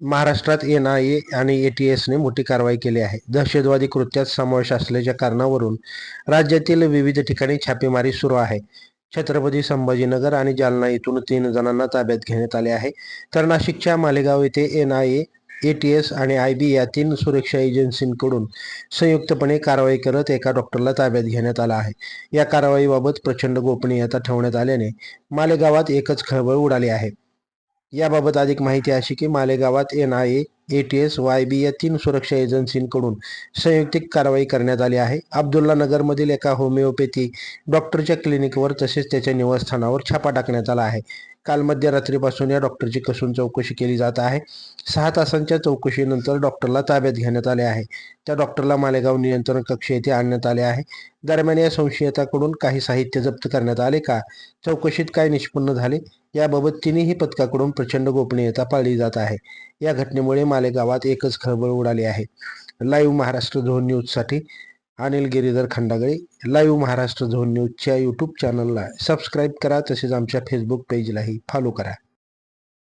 महाराष्ट्रात N I ए आणि A T एसने मोठी कारवाई केली आहे. दहशतवादी कृत्यात समावेश असल्याच्या कारणावरून राज्यातील विविध ठिकाणी छापेमारी सुरू आहे. छत्रपती संभाजीनगर आणि जालना येथून तीन जणांना ताब्यात घेण्यात आले आहे. तर नाशिकच्या मालेगाव येथे N I A A T S आणि आय बी या तीन सुरक्षा एजन्सींकडून संयुक्तपणे कारवाई करत एका डॉक्टरला ताब्यात घेण्यात आला आहे. या कारवाईबाबत प्रचंड गोपनीयता ठेवण्यात आल्याने मालेगावात एकच खळबळ उडाली आहे. याबाबत अधिक माहिती अशी की मालेगावात N I A A T S Y B या तीन सुरक्षा एजन्सींकडून संयुक्तिक कारवाई करण्यात आली आहे. अब्दुल्ला नगरमधील एका होमिओपॅथी डॉक्टरच्या क्लिनिकवर तसेच त्याच्या निवासस्थानावर छापा टाकण्यात आला आहे. काल मध्यरात्रीपासून या डॉक्टरची कसून चौकशी केली जात आहे. सहा तासांच्या चौकशीनंतर डॉक्टरला ताब्यात घेण्यात आले आहे. त्या डॉक्टरला मालेगाव नियंत्रण कक्ष येथे आणण्यात आले आहे. दरम्यान या संशयिताकडून काही साहित्य जप्त करण्यात आले का? चौकशीत काय निष्पन्न झाले? याबाबत तिन्ही पथकाकडून प्रचंड गोपनीयता पाळली जात आहे. या घटनेमुळे मालेगावात एकच खळबळ उडाली आहे. लाईव्ह महाराष्ट्र झोन न्यूजसाठी अनिल गिरीधर खंडागळे लाईव्ह महाराष्ट्र झोन न्यूजच्या यूट्यूब चॅनलला सबस्क्राईब करा तसेच आमच्या फेसबुक पेजलाही फॉलो करा.